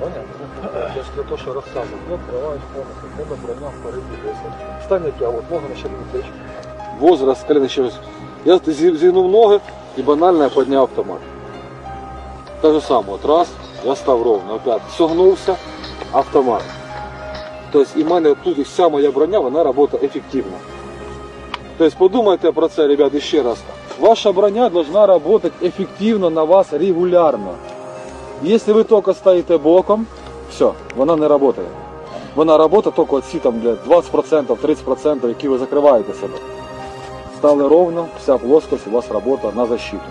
Понятно? Я ж для того, що розказую. Відкриваєш повністю, тебе броня впереді 10. Стань як я, от ногу ще не течь. Возраст, колено ще раз. Я зі- зігнув ноги і банально я підняв автомат. Те же саме, от раз, я став ровно, опять согнувся, автомат. Тобто і в мене тут і вся моя броня, вона працює ефективно. Тобто подумайте про це, ребята, ще раз. Ваша броня должна работать эффективно на вас регулярно. Если вы только стоите боком, все, вона не работает. Вона работает только ці там, блядь, 20%, 30%, які ви закриваєте себе. Стали ровно, вся плоскость у вас робота на защиту.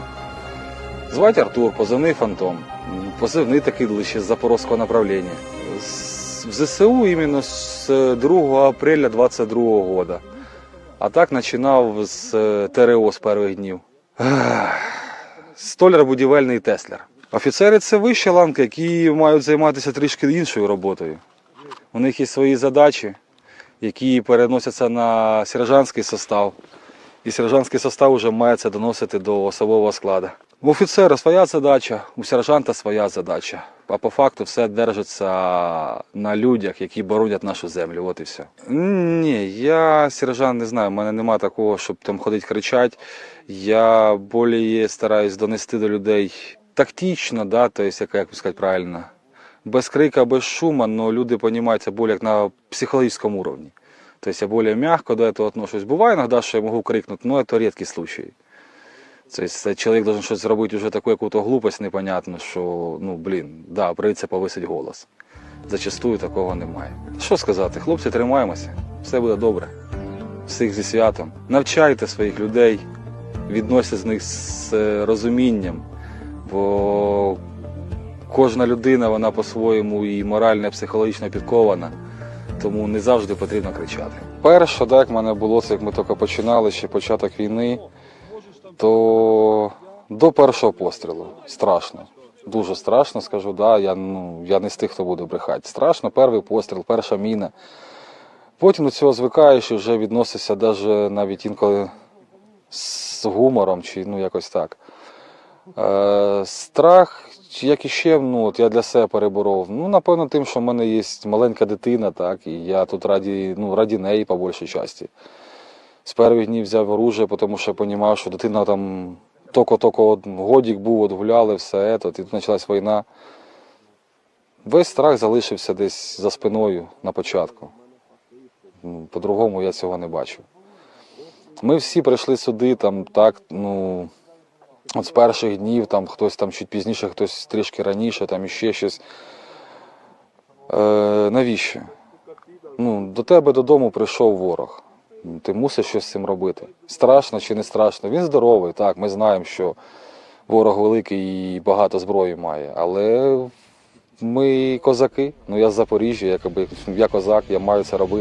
Звати Артур, позивний Фантом. Позивний такий лише з запорозького направлення. В ЗСУ іменно з 2 апреля 22 года. А так починав з е, ТРО з перших днів. Столяр будівельний Теслер. Офіцери це вища ланка, які мають займатися трішки іншою роботою. У них є свої задачі, які переносяться на сержантський состав. І сержантський состав вже має це доносити до особового складу. У офіцера своя задача, у сержанта своя задача. А по факту все держиться на людях, які боронять нашу землю. От і все. Ні, я сержант не знаю, в мене немає такого, щоб там ходить кричать. Я більше стараюсь донести до людей тактично, да, то есть, як, як би сказати правильно. Без крика, без шума, але люди розуміють це більше як на психологічному уровне. То есть я более мягко до этого отношусь. Бывает иногда, что я могу крикнуть, но это редкий случай. То есть э, человек должен что-то зробить таку какую-то глупость непонятну, що, ну, блін, да, прийдеться повисити голос. Зачастую такого немає. Що сказати, хлопці, тримаємося, все буде добре. Всіх зі святом. Навчайте своїх людей, відносьте з них з е, розумінням, бо кожна людина, вона по-своєму і морально, і психологічно підкована тому не завжди потрібно кричати. Перше, так, в мене було, це як ми тільки починали, ще початок війни, то до першого пострілу страшно. Дуже страшно, скажу, да, я, ну, я не з тих, хто буде брехати. Страшно, перший постріл, перша міна. Потім до цього звикаєш і вже відносишся даже навіть інколи з гумором, чи ну якось так. Е, страх, як іще, ну от я для себе переборов. Ну, напевно, тим, що в мене є маленька дитина, так, і я тут раді, ну, раді неї по більшій часті. З перших днів взяв оружие, тому що розумів, що дитина там тільки-тільки годік був, от гуляли, все це, і тут почалась війна. Весь страх залишився десь за спиною на початку. Ну, По-другому я цього не бачу. Ми всі прийшли сюди, там так, ну. От з перших днів, там хтось там чуть пізніше, хтось трішки раніше, там іще щось. Е, навіщо? Ну, до тебе додому прийшов ворог. Ти мусиш щось з цим робити. Страшно чи не страшно? Він здоровий, так, ми знаємо, що ворог великий і багато зброї має. Але ми козаки. Ну я з Запоріжжя, якби я козак, я маю це робити.